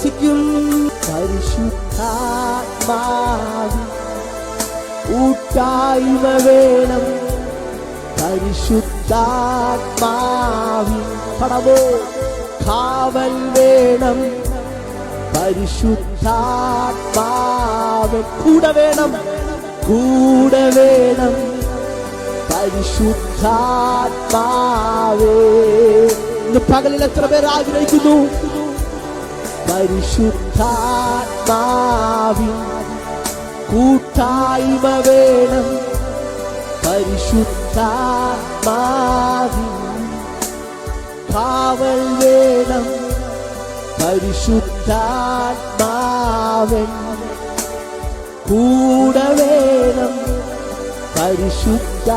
വസിക്കും പരിശുദ്ധാത്മാവിൽ വേണം. പരിശുദ്ധാത്മാവി പടവോ? കാവൽ വേണം. പരിശുദ്ധാത്മാവ് കൂടെ വേണം. കൂടെ വേണം. പരിശുദ്ധാത്മാവേ. പകലിൽ എത്ര പേർ ആഗ്രഹിക്കുന്നു? പരിശുദ്ധാത്മാവി കൂട്ടായ്മ വേണം. പരിശുദ്ധാത്മാവി കാവൽ വേണം. പരിശുദ്ധാത്മാവൻ കൂടെ വേണം. പരിശുദ്ധാത്മാവേ.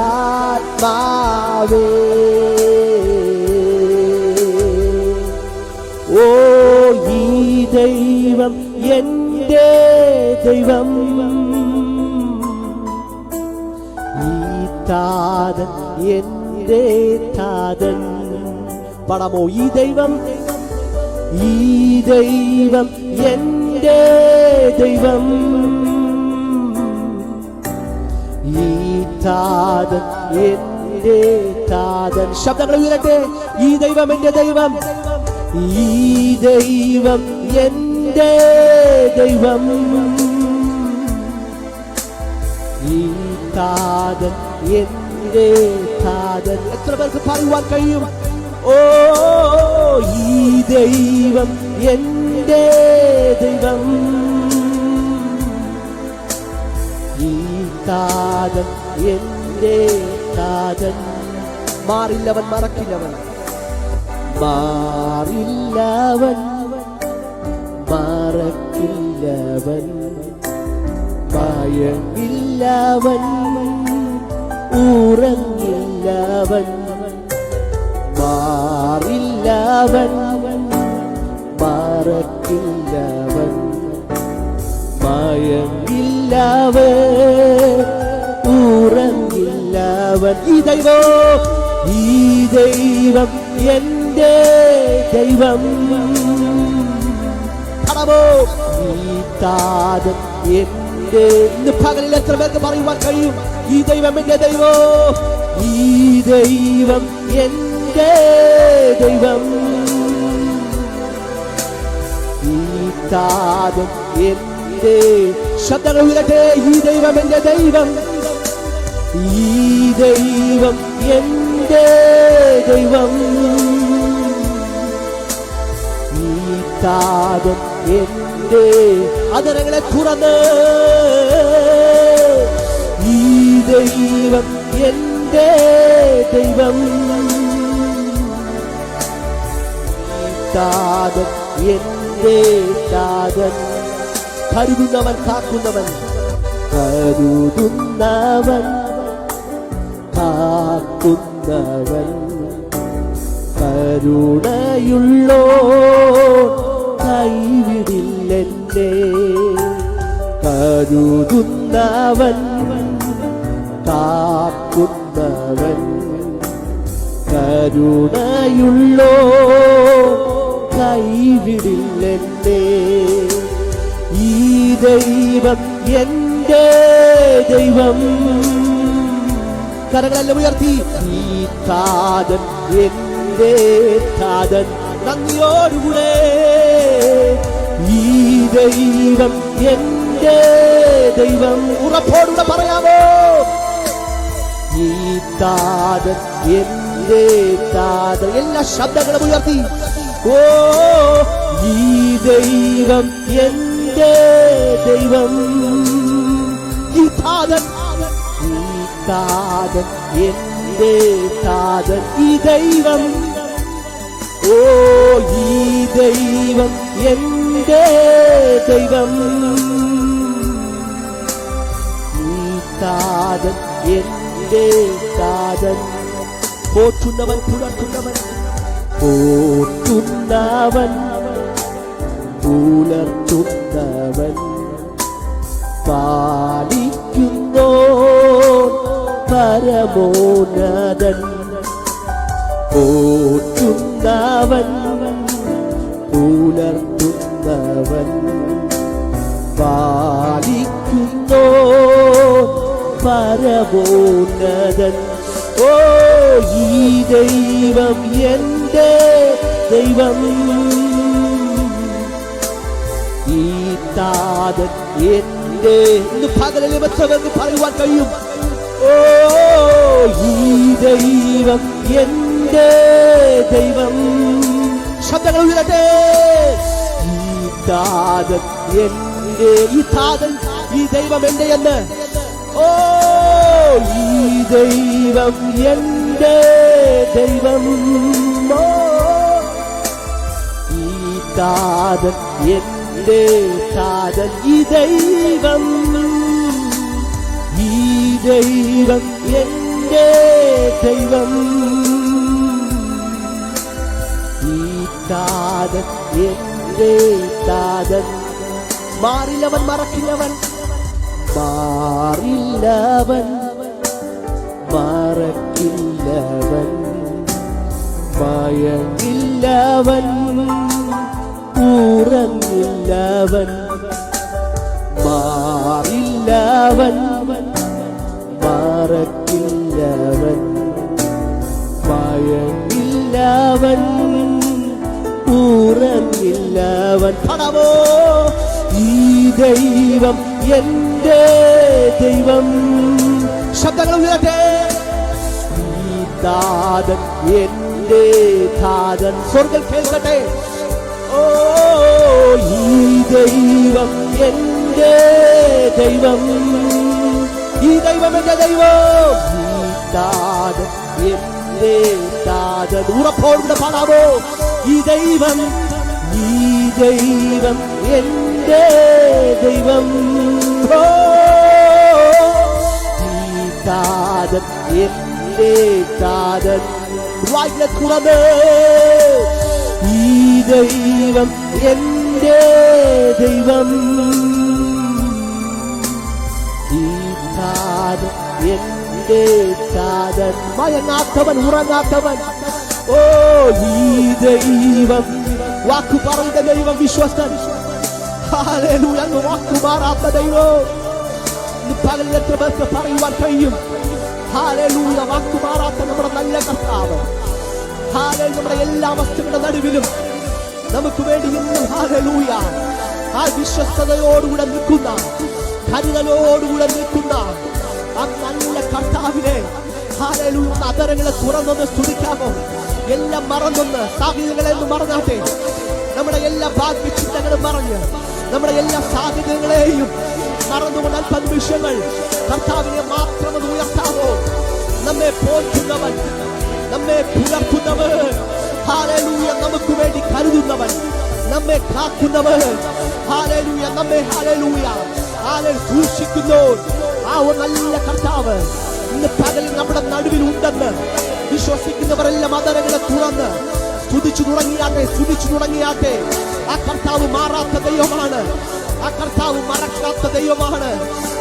ദൈവം എന്റെ ദൈവം. ഈ താതൻ എന്റെ താതൻ. പടമോ ഈ ദൈവം? ഈ ദൈവം എന്റെ ദൈവം. ഈ താതൻ എന്റെ താതൻ. ശബ്ദങ്ങൾ ഉയരട്ടെ. ഈ ദൈവം എന്റെ ദൈവം. ഈ ദൈവം. എന്റെ ദൈവം. ഈ താതൻ എന്റെ താതൻ. എത്ര പേർക്ക് പറയുവാൻ കഴിയും? ഓ ഈ ദൈവം എന്റെ ദൈവം. ഈ താതൻ എന്റെ താതൻ. മാറില്ലവൻ മറക്കില്ലവൻ. മാറില്ലവൻ. മറക്കില്ലവൻ ഭയമില്ലവൻ ഉറങ്ങില്ലവൻ മാറില്ലവൻ മറക്കില്ലവൻ. മയങ്ങില്ലവൻ ഉറങ്ങില്ലവൻ ഈ ദൈവോ ഈ ദൈവം എന്റെ ദൈവം. കടമോ ഈ എന്റെ ഇന്ന് പകലിൽ എത്ര പേർക്ക് പറയുവാൻ കഴിയും? ഈ ദൈവം എന്റെ ദൈവോ ഈ ദൈവം എന്റെ ദൈവം. ഈ എന്റെ ശബ്ദങ്ങൾ ഉയരട്ടെ ഈ ദൈവം എന്റെ ദൈവം. ഈ ദൈവം എന്റെ ദൈവം. ഈ താതൻ എന്റെ അതരങ്ങളെ തുറന്ന് ഈ ദൈവം എന്റെ ദൈവം. താതൻ എന്റെ താതൻ കരുതുന്നവൻ കാക്കുന്നവൻ. കരുതുന്നവൻ കാക്കുന്നവൻ. കരുണയുള്ളോ കൈവിടില്ലെന്നെ കരുതുന്നവൻ കാക്കുന്നവൻ. കരുണയുള്ളോ കൈവിടില്ലെന്നെ ഈ ദൈവം എന്റെ ദൈവം. കരങ്ങളെല്ലാം ഉയർത്തി ഈ താതൻ എന്റെ താതൻ. നന്ദിയോടുകൂടെ ഈ ദൈവം എന്റെ ദൈവം. ഉറപ്പോടുകൂടെ പറയാമോ? ഈ താതൻ എന്റെ താതൻ. എല്ലാ ശബ്ദങ്ങളും ഉയർത്തി. ഓ ഈ ദൈവം എന്റെ ദൈവം. ഈ താതൻ ഈ താതൻ എന്റെ താതൻ. ഈ ദൈവം ഓ ഈ ദൈവം എന്റെ ദൈവം. താതൻ എന്റെ താതൻ പോറ്റുന്നവൻ പുലർത്തുന്നവൻ പോറ്റുന്നവൻ പുലർത്തുന്നവൻ. പാലിക്കുന്നോ പരമോന്നതൻ. പോറ്റുന്നവൻ പുലർത്തുന്നവൻ പാലിക്കുന്നു പരമോന്നതൻ. ഓ ഈ ദൈവം എന്റെ ദൈവം. ഈ താതൻ എന്റെ ഇന്ന് പകലിലെ വെച്ചവെന്ന് പറയുവാൻ കഴിയും. ഓ ഈ ദൈവം എന്റെ ദൈവം. ശബ്ദങ്ങൾ ഉയരട്ടെ. ഈ താതൻ എന്റെ ഈ താതൻ ഈ ദൈവം എന്റെ എന്ന്. ഓ ഈ ദൈവം എന്റെ ദൈവം. ഈ താതൻ എന്റെ താതൻ ഈ ദൈവം. ഈ ദൈവം എന്റെ ദൈവം. താതൻ എന്റെ താതൻ മാറില്ലവൻ മറക്കില്ലവൻ. മാറില്ലവൻ മറക്കില്ലവൻ. മയങ്ങില്ലവൻ ഉറങ്ങില്ലവൻ മാറില്ലവൻ മറക്കില്ലവൻ. മയങ്ങില്ലവൻ ഉറങ്ങില്ലവൻ പണമോ ഈ ദൈവം എന്റെ ദൈവം. ശബ്ദങ്ങൾ ഉയരട്ടെ. ഈ താതൻ എന്റെ താതൻ സ്വർഗം കേൾക്കട്ടെ. ഓ ഈ ദൈവം എന്റെ ദൈവം. ഈ ദൈവം എന്റെ ദൈവം. ഈ താതൻ എന്റെ താതൻ ഉറപ്പോടുകൂടെ പാടാമോ ഈ ദൈവം ഈ ദൈവം എന്റെ ദൈവം. ഈ താതൻ എന്റെ താതൻ വായിലെ തുറന്ന് ഈ ദൈവം എന്റെ ദൈവം. ഈ താതൻ എന്റെ താതൻ മയങ്ങാത്തവൻ ഉറങ്ങാത്തവൻ. ഓ ഈ ദൈവം വാക്കു പറയുന്ന ദൈവം വിശ്വസ്തൻ അങ്ങ് വാക്കു മാറാത്ത ദൈവം പകലിൽ എത്ര പേർക്ക് പറയുവാൻ കഴിയും ഹാലൂയ വാക്കു മാറാത്ത നമ്മുടെ നല്ല കർത്താവ് ഹാലേ നമ്മുടെ എല്ലാ വസ്തുക്കളുടെ നടുവിലും നമുക്ക് വേണ്ടി ഇന്നും ഹാലലൂയ ആ വിശ്വസ്തയോടുകൂടെ നിൽക്കുന്ന കരുതലോടുകൂടെ നിൽക്കുന്ന ആ നല്ല കർത്താവിനെ ഹാലലൂയ അതരങ്ങളെ തുറന്നത് സ്തുതിക്കാമോ? എല്ലാം മറന്നൊന്ന് സാഹചര്യങ്ങളെന്ന് മറന്നാട്ടെ. നമ്മുടെ എല്ലാ ഭാഗ്യ ചിന്തകളും മറഞ്ഞ് നമ്മുടെ എല്ലാ സാധ്യതകളെയും മറന്നുകൊണ്ട് അല്പ നിമിഷങ്ങൾ കർത്താവിനെ മാത്രം അത് ഉയർത്താവോ നമ്മെ പോറ്റുന്നവൻ നമ്മെ പുലർത്തുന്നവൻ ഹാലലൂയ നമുക്ക് വേണ്ടി കരുതുന്നവൻ നമ്മെ കാക്കുന്നവൻ ഹാലലൂയ നമ്മെ ഹാലലൂയ ഹാലൽ സൂക്ഷിക്കുന്നു ആ ഒരു നല്ല കർത്താവ് ഇന്ന് പകൽ നമ്മുടെ നടുവിൽ ഉണ്ടെന്ന് വിശ്വസിക്കുന്നവരെല്ലാം അതരങ്ങളെ തുറന്ന് സ്തുതിച്ചു തുടങ്ങിയാട്ടെ സ്തുതിച്ചു തുടങ്ങിയാട്ടെ. ആ കർത്താവ് മാറാത്ത ദൈവമാണ്. ആ കർത്താവ് മറക്കാത്ത ദൈവമാണ്.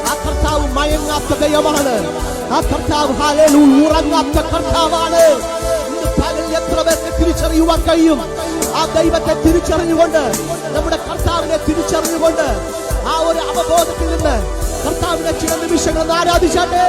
ആ കർത്താവ് മയങ്ങാത്ത ദൈവമാണ്. ആ കർത്താവ് ഉറങ്ങാത്ത കർത്താവാണ്. തിരിച്ചറിയുവാൻ കഴിയും? ആ ദൈവത്തെ തിരിച്ചറിഞ്ഞുകൊണ്ട് നമ്മുടെ കർത്താവിനെ തിരിച്ചറിഞ്ഞുകൊണ്ട് ആ ഒരു അവബോധത്തിൽ നിന്ന് കർത്താവിനെ ചില നിമിഷങ്ങൾ ആരാധിച്ചാട്ടെ?